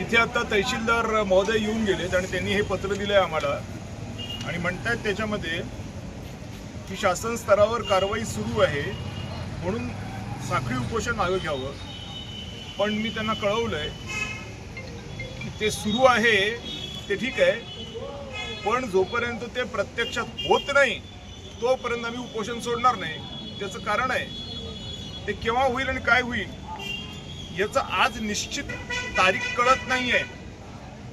इथे आता तहसीलदार महोदय येऊन गेलेत आणि त्यांनी हे पत्र दिलंय आम्हाला. आणि म्हणतायत त्याच्यामध्ये की शासन स्तरावर कारवाई सुरू आहे म्हणून साखळी उपोषण मागं घ्यावं. पण मी त्यांना कळवलंय की ते सुरू आहे ते ठीक आहे पण जोपर्यंत ते प्रत्यक्षात होत नाही तोपर्यंत आम्ही उपोषण सोडणार नाही. त्याचं कारण आहे ते केव्हा होईल आणि काय होईल याचं आज निश्चित तारीख कळत नाहीये.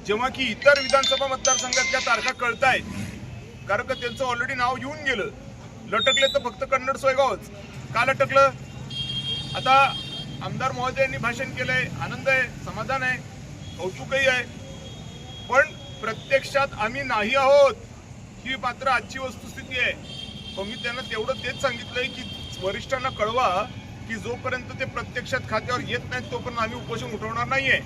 जेव्हा की इतर विधानसभा मतदारसंघातल्या तारखा कळत आहेत कारण का त्यांचं ऑलरेडी नाव येऊन गेलं. लटकले तर फक्त कन्नड सोयगावच. का लटकलं? आता आमदार महोदयांनी भाषण केलंय. आनंद आहे समाधान आहे कौतुकही आहे. पण प्रत्यक्षात आम्ही नाही आहोत. ही मात्र आजची वस्तुस्थिती आहे. मग मी त्यांना तेवढं तेच सांगितलंय की वरिष्ठांना कळवा. की जोपर्यंत ते प्रत्यक्षात खात्यावर येत नाहीत तोपर्यंत आम्ही उपोषण उठवणार नाही आहे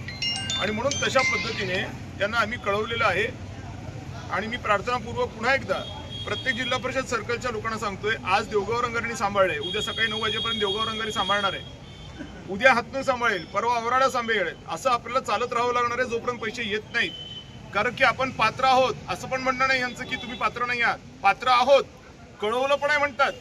आणि म्हणून तशा पद्धतीने त्यांना आम्ही कळवलेलं आहे. आणि मी प्रार्थनापूर्वक पुन्हा एकदा प्रत्येक जिल्हा परिषद सर्कलच्या लोकांना सांगतोय आज देवगाव रंगारीने सांभाळले. उद्या सकाळी नऊ वाजेपर्यंत देवगाव रंगारी सांभाळणार आहे. उद्या हातनं सांभाळेल परवा आवराडा सांभाळेल असं आपल्याला चालत राहावं लागणार आहे जोपर्यंत पैसे येत नाहीत. कारण की आपण पात्र आहोत असं पण म्हणणं नाही यांचं की तुम्ही पात्र नाही आहात. पात्र आहोत कळवलं पण आहे म्हणतात.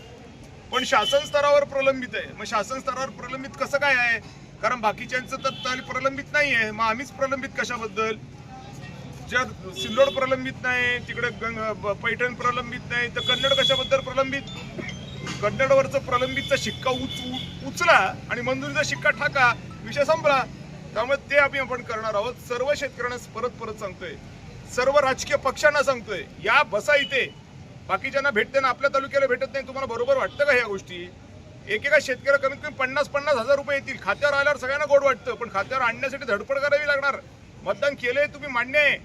पण शासन स्तरावर प्रलंबित आहे. मग शासन स्तरावर प्रलंबित कसं काय आहे? कारण बाकीच्यांचं तर ताल प्रलंबित नाही आहे. मग आम्हीच प्रलंबित कशाबद्दल? ज्या सिल्लोड प्रलंबित नाही तिकडे गंग पैठण प्रलंबित नाही तर कन्नड कशाबद्दल प्रलंबित? कन्नडवरचं प्रलंबितचा शिक्का उच उ- उचला आणि मंजुरीचा शिक्का टाका विषय संपला. त्यामुळे ते आम्ही आपण करणार आहोत. सर्व शेतकऱ्यांना परत परत सांगतोय. सर्व राजकीय पक्षांना सांगतोय. या बसा इथे. बाकीच्यांना भेटते ना आपल्या तालुक्याला भेटत नाही तुम्हाला बरोबर वाटतं का ह्या गोष्टी? एकेका शेतकऱ्या कमीत कमी पन्नास पन्नास हजार रुपये येतील. खात्यावर आल्यावर सगळ्यांना गोड वाटतं पण खात्यावर आणण्यासाठी धडपड करावी लागणार. मतदान केलंय तुम्ही मान्य आहे.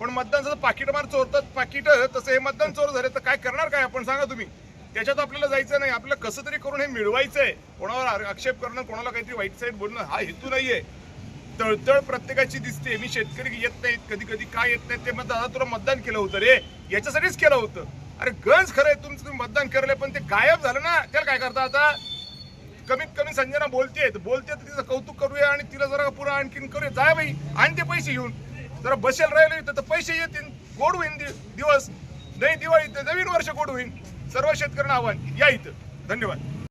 पण मतदान जसं पाकिट मार चोरतात पाकिट तसं हे मतदान चोर झाले तर काय करणार काय? आपण सांगा तुम्ही. त्याच्यात आपल्याला जायचं नाही. आपल्याला कसं तरी करून हे मिळवायचं आहे कोणावर आक्षेप करणं कोणाला काहीतरी वाईट साईड बोलणं हा हेतू नाहीये. तळतळ प्रत्येकाची दिसते. मी शेतकरी येत नाहीत कधी कधी काय येत नाहीत ते मतदान तुला मतदान केलं होतं रे. याच्यासाठीच केलं होतं. अरे गंज खरं आहे तुमचं तुम्ही मतदान करले पण ते गायब झालं ना. त्याला काय करता आता? कमीत कमी संजना बोलते बोलते तर तिचं कौतुक करूया आणि तिला जरा पुरा आणखीन करूया. जाय बाई आणि ते पैसे घेऊन. जरा बसेल राहिले तर पैसे येतील. गोड होईन दिवस. नाही दिवाळी नवीन वर्ष गोड होईन. सर्व शेतकऱ्यांना आव्हान. या इथं. धन्यवाद.